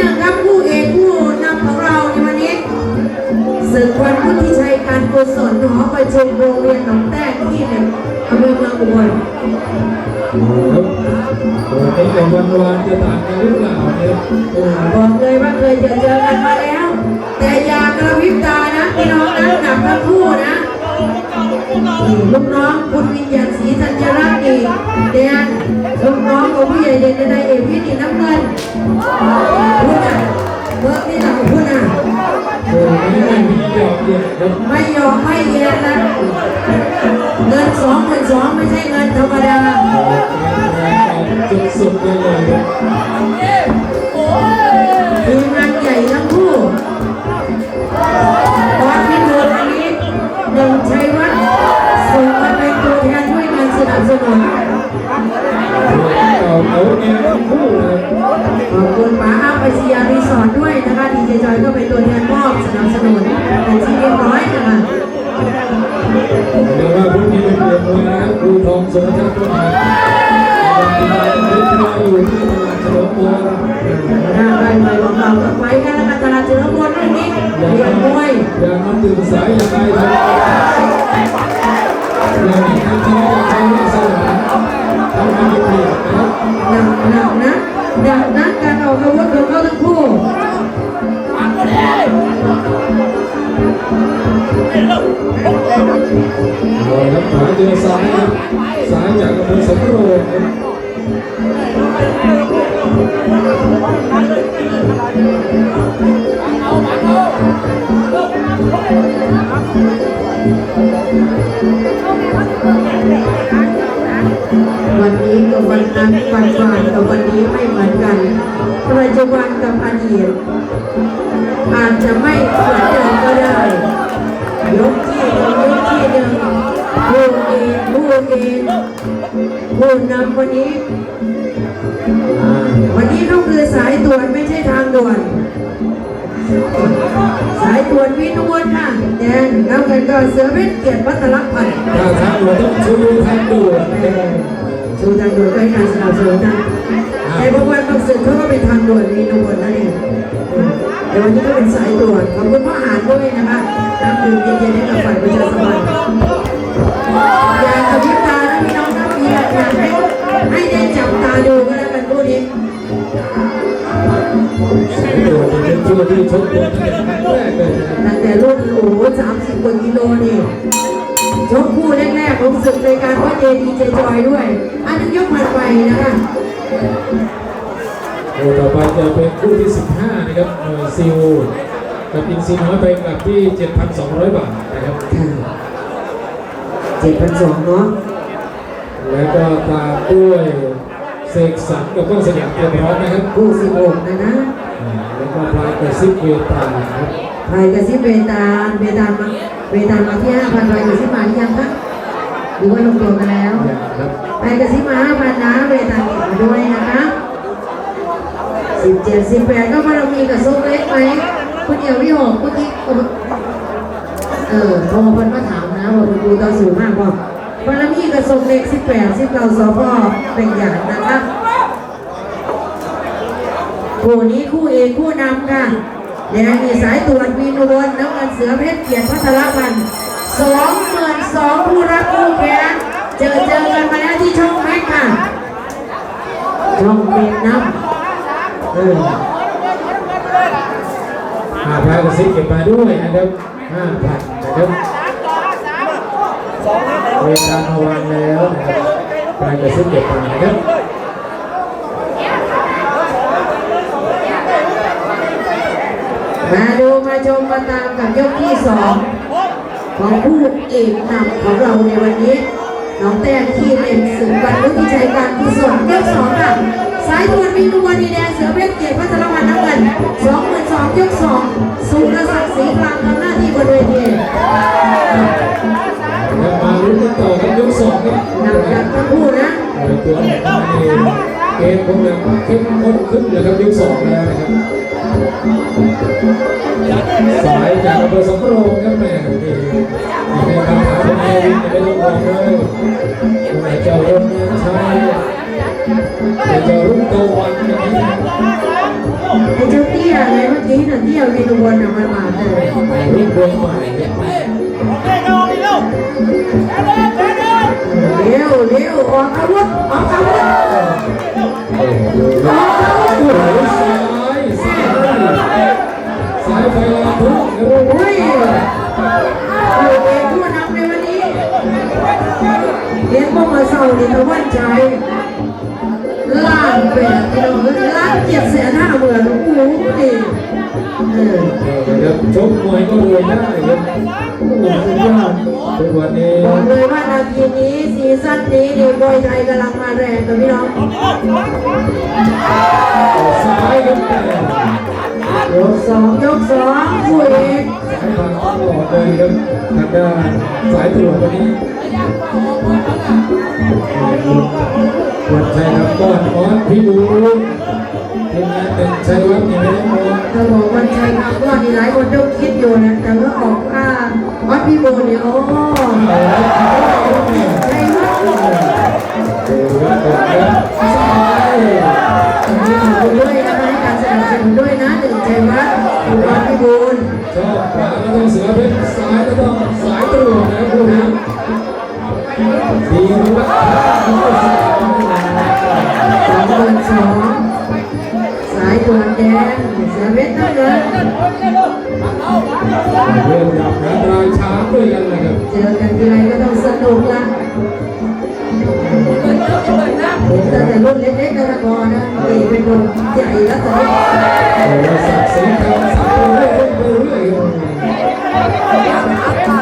ยังครับผู้เอกผู้นำของเราในวันนี้ศึกวันพุทธิชัยการกุศลหอประชุมโรงเรียนหนองแต้ที่หนึ่งอำเภอเมืองอุบลครับวันนี้กับวันวานจะต่างกันหรือเปล่าเนี่ยบอกเลยว่าเคยเจอเจอกันมาแล้ว แต่อย่ากระพริบตานะพี่น้องนะหนักทั้งคู่นะลูกน้องคุณวิญญาณศรีสัญลักษณ์ดีแดงลูกน้องของผู้ใหญ่เด่นในเอพิธีน้ำเงิน เบิร์นี่เราพูดอะไม่ไม่มีหยอกเย็นครับไม่ยอมไม่เย็นนะเงินสองหมื่นสองไม่ใช่เงินธรรมดาจุดสุดเลยครับทีมงานใหญ่ทั้งคู่ตอนพิบูลอันนี้หนึ่งชัยวัฒน์ส่งมาเป็นตัวแทนช่วยงานสนับสนุนขาเนี่ยทั้งคู่เลยขอบคุณป๋า อาปัชยารีสอร์ทด้วยนะคะดีเจจอยก็เป็นตัวแทนมอบสนับสนุนเป็นที่เรียบร้อยนะคะเดี๋ยวว่าพื้นที่เป็นเปลี่ยนมวยนะครับครูทองสมชัยตัวไหนวันที่มาเป็นที่มาอยู่ที่ตลาดเฉลิมพลถ้าใครไปของเราก็ไปกันแล้วกันตลาดเฉลิมพลเรื่องนี้เรียนมวยอย่างน้ำตื่นสายอยังไงครับเราเห็นที่ที่จะใช้สนามทำให้เปลี่ยน เอาครับขวาเจอซ้ายครับซ้ายจากอำเภอสำโรงครับวันนี้กับวันนั้นวันก่อนกับวันนี้ไม่เหมือนกันปัจจุบันกับอดีตอาจจะไม่เหมือนเดิมก็ได้ ยกที่หนึ่งยกที่หนึ่งผู้เองผู้เองผู้นำวันนี้ วันนี้เขาคือสายตรวจไม่ใช่ทางด่วน สายตรวจวินวนค่ะแดงแล้วกันก็เสือเพชรเกียรติวัฒนลักพันธ์ถ้าทางเราต้องชูทางด่วนชูทางด่วนก็ให้การสนับสนุนนะแต่บางวันบางสื่อเขาก็เป็นทางด่วนวินวนนั่นเอง แต่วันนี้ก็เป็นสายตรวจขอบคุณพ่อหารด้วยนะคะน้ำดื่มเย็นๆให้กับฝ่ายประชาสัมพันธ์อย่ากระพริบตานะพี่น้องนะมีอยากให้ให้ได้จับตาดูก็แล้วกันคู่นี้สายด่วนเป็นช่วงที่ชกบอลเป็นครั้งแตั้งแต่รุ่นโอ้โหสามสิบกว่ากิโลนี่ชกคู่แรกๆของศึกในการวัดเจดีเจจอยด้วย อันนั้ยกผ่านไปนะคะ โอ้ต่อไปจะเป็นคู่ที่ 15 นะครับหน่วยซิลกับอินซีน้อยไปกลับที่ 7,200 บาทนะครับเจ็ดพันสองเนาะแล้วก็ตามด้วยเสกสรรกับก้องสยามเตรียมพร้อมนะครับคู่สิบหกนะนะอ่าแล้วก็พลายกระซิบเวตาครับไทยกระซิบเวตาลเวตาลมาเวตาลมาที่ห้าพันไทยกระซิบมาหรือยังคะหรือว่าลงตัวกันแล้วครับไทยกระซิบมาห้าพันนะเวตาลติดมาด้วยนะคะ สิบเจ็ดสิบแปดก็มาเรามีกับซุปเล็กไหมคุณเอี่ยวพี่หกเมื่อกี้เออโทรพิ่นมาถามนะว่าคุณครูต่อสูงมากบ่บารมีกระทรวงเด็กสิบแปดสิบเก้าสพเป็นอย่างนะคะคู่นี้คู่เอกคู่นำค่ะแดงมีสายตรวจมีนวลน้ำเงินเสือเพชรเกียรติพัทรพันธ์สองหมื่นสองผู้รักคู่แข่งเจอเจอกันมาแล้วที่ช่องแม็กค่ะช่องเมนน้ำ เออหาพลายกระซิบเก็บมาด้วยนะครับ5,000นะครับเวลามาวางแล้วนะครับพลายกระซิบเก็บมานะครับมาดูมาชมมาตามกับยกที่สองของผู้เอกนำของเราในวันนี้ น้องแต้มที่เล่นสึกวันวุฒิชัยการกุศลยกสองค่ะสายตรวจมีนวลดีแดงเสือเพชรเกียรติพัทรวันน้ำเงินสองหมื่นสองยกสองสุรศักดิ์ศรีกลางทำหน้าที่บนเวทีมาลุ้นกันต่อครับยกสองครับหนักกันทั้งคู่นะตัวของมาเองเกมคงจะเข้มข้นขึ้นแล้วครับยกสองแล้วนะครับสายจากอำเภอสำโรงครับแม่ นี่มีคำถามของเอวินไม่ต้องบอกเลยว่าเจ้ารุ่นชัยเจ้ารุ่นตะวันนะครับไอ้เตี้ยอะไรเมื่อกี้น่ะเตี้ยวินวนอะมันมาเลยรุ่นดวงใหม่ครับเร็วเร็วออกอาวุธออกอาวุธโอ้โหดูครับโอ้โหซ้ายซ้ายสายไฟลาทุ่งครับโอ้ย เรียนพวกมาเศร้าดิตะวันใจล้านแปดกิโลล้านเจ็ดแสนห้าหมื่นโอ้โหดีเออครับชกมวยก็รวยได้ครับโอ้โหสุดยอดทุกวันนี้บอกเลยว่านาทีนี้ซีซั่นนี้นี่มวยไทยกำลังมาแรงกับพี่น้องซ้ายครับแต่ยกสองยกสองผู้เอกสายทางตลอดเลยครับทางด้านสายตรวจวันนี้ วันชัยครับก้อนออสพี่บูทีมงานเป็นชัยวัฒน์ยังไม่ได้มองถ้าบอกวันชัยครับก็นี่หลายคนต้องคิดอยู่นะแต่เมื่อออกอ่าวัดพี่โบเนี่ยโอ้ชัยวัฒน์ดูครับกดครับซ้ายวันนี้ขอบคุณด้วยนะให้การสนับสนุนด้วยนะหนึ่งชัยวัฒน์คุณวัดพี่บูลชอบขวาก็ต้องเสือเพชรซ้ายก็ต้องสายตรวจนะครับพวกนี้ดีนะ ครับสองหมื่นสองสายตรวแดงเสือเพชรน้ำเงินเริ่มดับนะรายช้างด้วยกันเลยครับเจอกันทีไรก็ต้องสนุกละผมตั้งแต่รุ่นเล็กๆนะตะกอนนะตีเป็นคนใหญ่แล้วต่อยๆเรื่อยค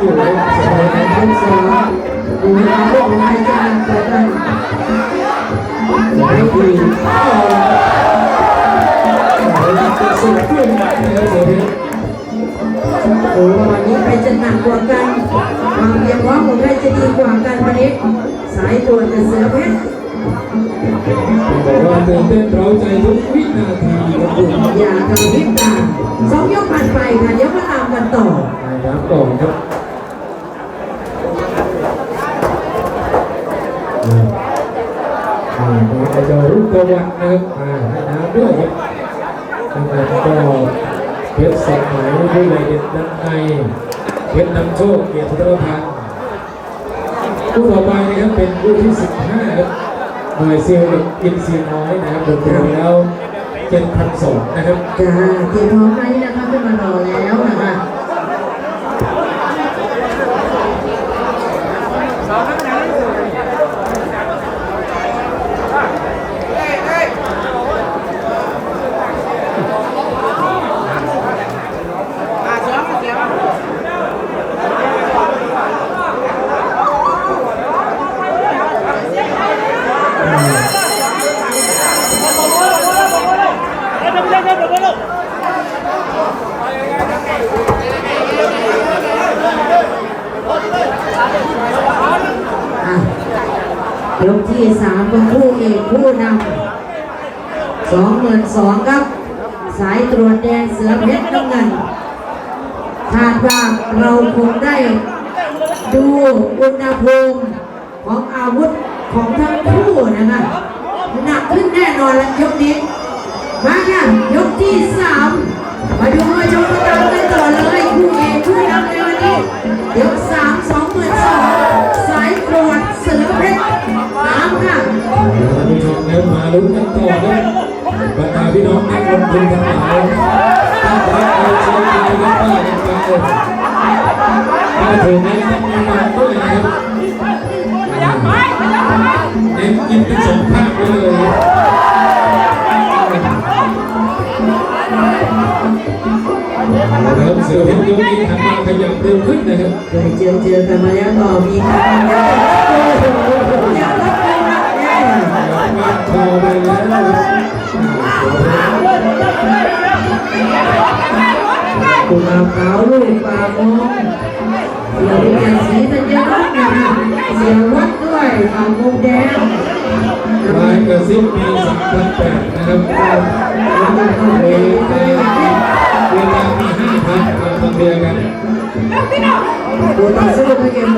อยู่เลยสบากสองดูแลพวกนายจะนำไปกันสายดีโอ้ยจะสุดเพื่อนนะครับเสือเพชรโอ้วันนี้ใครจะหนักกว่ากันความเพียงพร้อมของใครจะดีกว่ากันวันนี้สายตรวจแต่เสือเพชรบอกว่าตื่นเต้นเร้าใจทุกวินาทีครับคุอย่ากระพริบตาสองยกผ่านไปค่ะเดี๋ยวมาตามกันต่อน้ำก่อครับอ่าอ่ามีอาจารย์รุ่งตะวันนะครับอ่าให้น้ำด้วยครับทางนั้นก็เพชรสมัยผู้ใหญ่เด็ดด้านในเพชรนำโชคเกียรติธรพันธ์ผู้ต่อไปนะครับเป็นผู้ที่ 15ครับหน่วยซิลกับอินซีน้อยนะครับรวมแล้ว7,200นะครับจ้าเตรียมพร้อมไหมนะคะขึ้นมารอแล้วนะคะ อะยกที่สามเป็นผู้เอกผู้นำสองหมื่น สองครับ สายตรวจแดงเสือเพชรน้ำเงินคาดว่าเราคงได้ดูอุณหภูมิของอาวุธของทั้งคู่นะคะหนักขึ้นแน่นอนแล้วยกนี้ มาค่ะยกที่สามมาดูมาชมมาตามกันต่อเลยคู่เอกคู่นำในวันนี้ยกสามสองหมื่นสองสายตรวจเสือเพชรตามค่ะท่านผู้ชมครับมาลุ้นกันต่อครับบรรดา พี่น้องนักลงทุนทั้งหลายถ้ารักเราเชียร์ใจกันบ้างกันไปถ้าถึงนั้นต้องมีงานด้วยนะครับเน้นกินเป็นสองภาคไปเลยนะครับเสือเพชรยกนี้ทำมาขยับเร็วขึ้นนะครับเคยเจอเจอกันมาแล้วก็มีการแล้วโอ้โหอย่าลดเลยนะเนี่ยมาคอไปแล้วนะครับ กุหลาบขาวลูกปลามองเสียวเป็นสีสัญลักษณ์นะเสียววัดด้วยขาวมุมแดงลายกระซิบมีสามพันแปดนะครับแล้วก็เข้าไปเวลาเวลามีห้าพันมาเรียกันดูต่อสู้กันเกมมานะยกสา